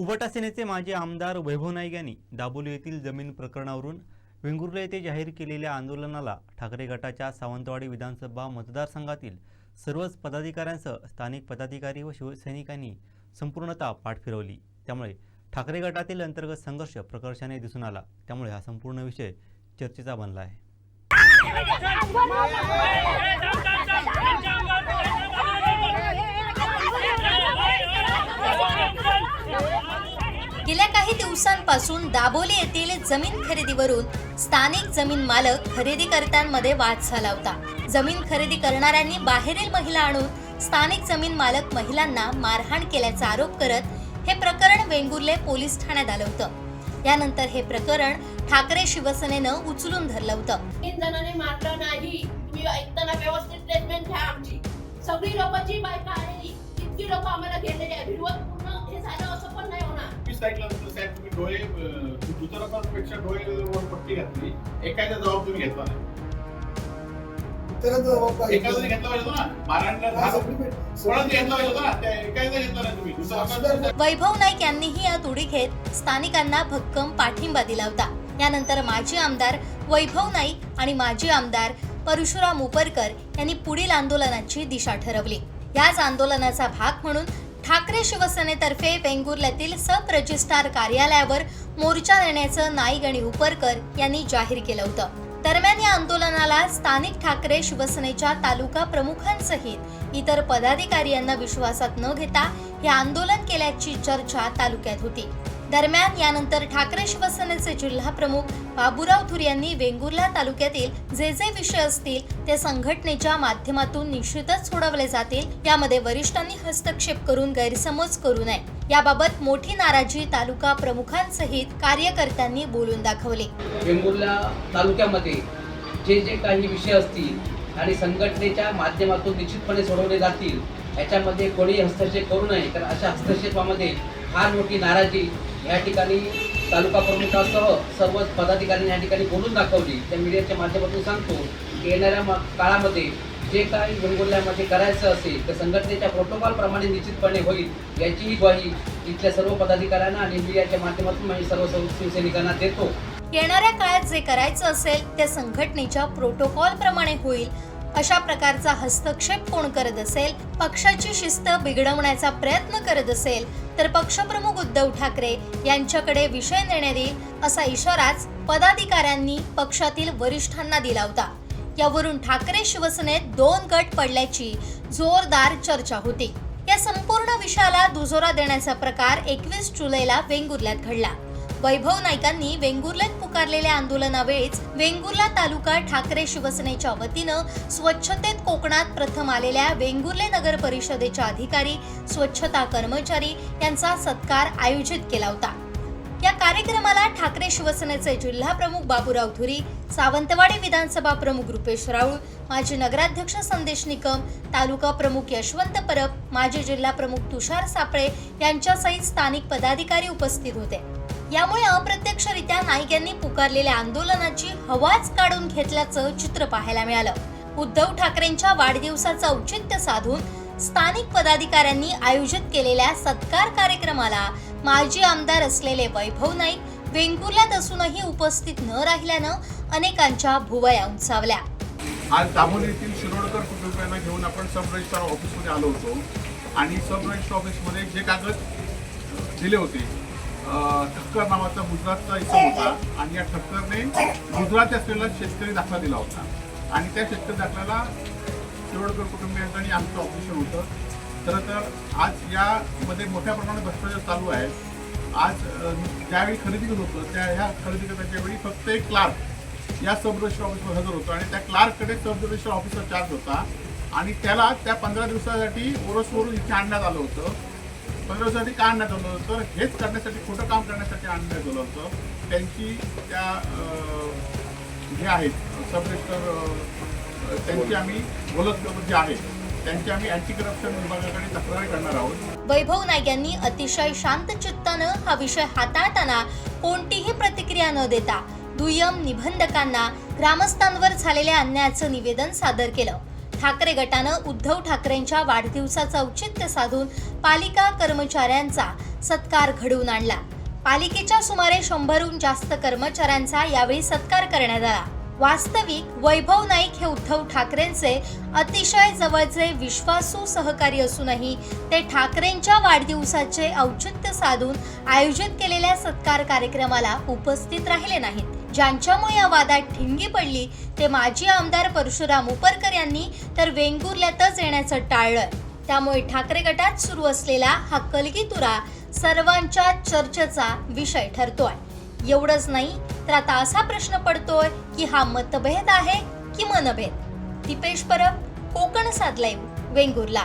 उभटा सेनेचे माजी आमदार वैभव नाईक यांनी दाबोली येथील जमीन प्रकरणावरून वेंगुर्ला येथे जाहीर केलेल्या आंदोलनाला ठाकरे गटाच्या सावंतवाडी विधानसभा मतदारसंघातील सर्वच पदाधिकाऱ्यांसह स्थानिक पदाधिकारी व शिवसैनिकांनी संपूर्णतः पाठ फिरवली. त्यामुळे ठाकरे गटातील अंतर्गत संघर्ष प्रकर्षाने दिसून आला. त्यामुळे हा संपूर्ण विषय चर्चेचा बनला आहे. काही दिवसांपासून दाबोली येथील जमीन खरेदीवरून स्थानिक जमीन मालक खरेदीकर्त्यांमध्ये वाद झाला होता. जमीन खरेदी करणाऱ्यांनी बाहेरील महिला आणून स्थानिक जमीन मालक महिलांना मारहाण केल्याचा आरोप करत हे प्रकरण वेंगुर्ले पोलीस ठाण्यात आलं होतं. यानंतर हे प्रकरण ठाकरे शिवसेनेनं उचलून धरलं होतं. तीन जणांनी मारलं नाही. तुम्ही ऐकताना व्यवस्थित ट्रीटमेंट घ्या आमची. सगळी लोक जी बायका आलेली इतकी लोक आम्हाला गेलेली आहे पूर्ण हे झालं असं साहेब तुम्ही डोळे दुतर्फांपेक्षा डोळ्यावर पट्टी घातली एखादा जबाब तुम्ही घेतला नाही. एखाद्याने घेतला पाहिजे होता ना? मारहाणला दहा कोणाला घेतला पाहिजे होता? ना त्या एखाद्याने घेतला नाही तुम्ही. दुसरा वैभव नाईक यांनीही यात उडी घेत स्थानिकांना भक्कम पाठिंबा दिला होता. यानंतर माजी आमदार वैभव नाईक आणि माजी आमदार परशुराम उपरकर यांनी पुढील आंदोलनाची दिशा ठरवली. याच आंदोलनाचा भाग म्हणून ठाकरे शिवसेनेतर्फे वेंगुर्ल्यातील सब रजिस्ट्रार कार्यालयावर मोर्चा नेण्याचं नाईक आणि उपरकर यांनी जाहीर केलं होतं. दरम्यान या आंदोलनाला स्थानिक ठाकरे शिवसेनेच्या तालुका प्रमुखांसहित इतर पदाधिकारी यांना विश्वासात न घेता हे आंदोलन केल्याची चर्चा तालुक्यात होती. दरम्यान यानंतर ठाकरे शिवसेनेचे जिल्हा प्रमुख बाबूराव थुर यांनी वेंगुर्ला तालुक्यातील जे जे विषय असतील ते संघटनेच्या माध्यमातून निश्चितच सोडवले जातील. यामध्ये वरिष्ठांनी हस्तक्षेप करून गैरसमज करू नये. याबाबत मोठी नाराजी तालुका प्रमुखांसहित कार्यकर्त्यांनी बोलून दाखवली. वेंगुर्ला तालुक्यामध्ये जे जे काही विषय असतील आणि संघटनेच्या माध्यमातून निश्चितपणे सोडवले जातील याच्यामध्ये कोणी हस्तक्षेप करू नये. तर अशा हस्तक्षेपामध्ये फार मोठी नाराजी या ठिकाणी तालुका प्रमुखासह सर्व पदाधिकारी या ठिकाणी बोलून दाखवली. त्या मीडियाच्या माध्यमातून सांगतो की येणाऱ्या मा- काळामध्ये जे काही वेंगुर्ल्यामध्ये करायचं असेल तर संघटनेच्या प्रोटोकॉलप्रमाणे निश्चितपणे होईल याचीही ग्वाही इथल्या सर्व पदाधिकाऱ्यांना आणि मीडियाच्या माध्यमातून मी सर्व सर्व शिवसैनिकांना देतो. येणाऱ्या काळात जे करायचं असेल ते संघटनेच्या प्रोटोकॉल प्रमाणे होईल. अशा प्रकारचा हस्तक्षेप कोण करत असेल? पक्षाची शिस्त बिघडवण्याचा प्रयत्न करत असेल तर पक्षप्रमुख उद्धव ठाकरे यांच्याकडे विषय नेण्यात येईल असा इशाराच पदाधिकाऱ्यांनी पक्षातील वरिष्ठांना दिला होता. यावरून ठाकरे शिवसेनेत दोन गट पडल्याची जोरदार चर्चा होती. या संपूर्ण विषयाला दुजोरा देण्याचा प्रकार एकवीस जुलैला वेंगुर्ल्यात घडला. वैभव नाईकांनी वेंगुर्ल्यात पुकारलेल्या आंदोलनावेळीच वेंगुर्ला तालुका ठाकरे शिवसेनेच्या वतीनं स्वच्छतेत कोकणात प्रथम आलेल्या वेंगुर्ले नगर परिषदेच्या अधिकारी स्वच्छता कर्मचारी यांचा सत्कार आयोजित केला होता. या कार्यक्रमाला ठाकरे शिवसेनेचे जिल्हा प्रमुख बाबूराव धुरी सावंतवाडी विधानसभा प्रमुख रुपेश राऊळ माजी नगराध्यक्ष संदेश निकम तालुका प्रमुख यशवंत परब माजी जिल्हा प्रमुख तुषार सापळे यांच्यासहित स्थानिक पदाधिकारी उपस्थित होते. यामुळे अप्रत्यक्षरित्या नाईक यांनी पुकारलेल्या आंदोलनाची हवाच काढून घेतल्याचं चित्र पाहायला मिळालं. उद्धव ठाकरेंच्या वाढदिवसाचं औचित्य साधून स्थानिक पदाधिकाऱ्यांनी आयोजित केलेल्या सत्कार कार्यक्रमाला माजी आमदार असलेले वैभव नाईक वेंगुर्ल्यात असूनही उपस्थित न राहिल्यानं अनेकांच्या भुवया उंचावल्या. आज दाभोली येथील शिरोडकर कुटुंबियांना घेऊन आपण सब रजिस्ट्रार ऑफिसमध्ये आलो होतो. आणि सब रजिस्ट्रार ऑफिसमध्ये जे कागद दिले होते ठक्कर नावाचा गुजरातचा इसम होता आणि या ठक्करने गुजरात असलेला शेतकरी दाखला दिला होता. आणि त्या शेतकरी दाखल्याला शिरोडकर कुटुंबियांचं आणि आमचं ऑपरेशन होतं. खरं तर आज यामध्ये मोठ्या प्रमाणात भ्रष्टाचार चालू आहे. आज ज्यावेळी खरेदी करत होतं त्या ह्या खरेदी करण्याच्या वेळी फक्त एक क्लार्क या सब रजिस्टर ऑफिसवर हजर होतो आणि त्या क्लार्ककडे सब रजिस्टर ऑफिसर चार्ज होता. आणि त्याला त्या पंधरा दिवसासाठी ओरसवरून इथे आणण्यात आलं होतं. पंधरा का आणण्यात आलं होतं? हेच करण्यासाठी खोटं काम करण्यासाठी आणण्यात आलं होतं. त्यांची त्या जे आहेत सब रजिस्टर त्यांची आम्ही बोलत जे आहेत त्यांची आम्ही अँटी करप्शन विभागाकडे तक्रार करणार आहोत. वैभव नाईक यांनी अतिशय शांत चित्तानं हा विषय हाताळताना कोणतीही प्रतिक्रिया न देता दुय्यम निबंधकांना ग्रामस्थांवर झालेल्या अन्यायाचं निवेदन सादर केलं. ठाकरे गटानं उद्धव ठाकरेंच्या वाढदिवसाचं औचित्य साधून पालिका कर्मचाऱ्यांचा सत्कार घडवून आणला. पालिकेच्या सुमारे शंभरहून जास्त कर्मचाऱ्यांचा यावेळी सत्कार करण्यात आला. वास्तविक वैभव नाईक हे उद्धव ठाकरेंचे अतिशय जवळचे विश्वासू सहकारी असूनही ते ठाकरेंच्या वाढदिवसाचे औचित्य साधून आयोजित केलेल्या सत्कार कार्यक्रमाला उपस्थित राहिले नाहीत. ज्यांच्यामुळे या वादात ठिणगी पडली ते माजी आमदार परशुराम उपरकर यांनी तर वेंगुर्ल्यातच येण्याचं टाळलं. त्यामुळे ठाकरे गटात सुरू असलेला हा कलगीतुरा सर्वांच्या चर्चेचा विषय ठरतोय. एवढंच नाही तर आता असा प्रश्न पडतोय की हा मतभेद आहे की मनभेद? दिपेश परब कोकण साधलाय वेंगुर्ला.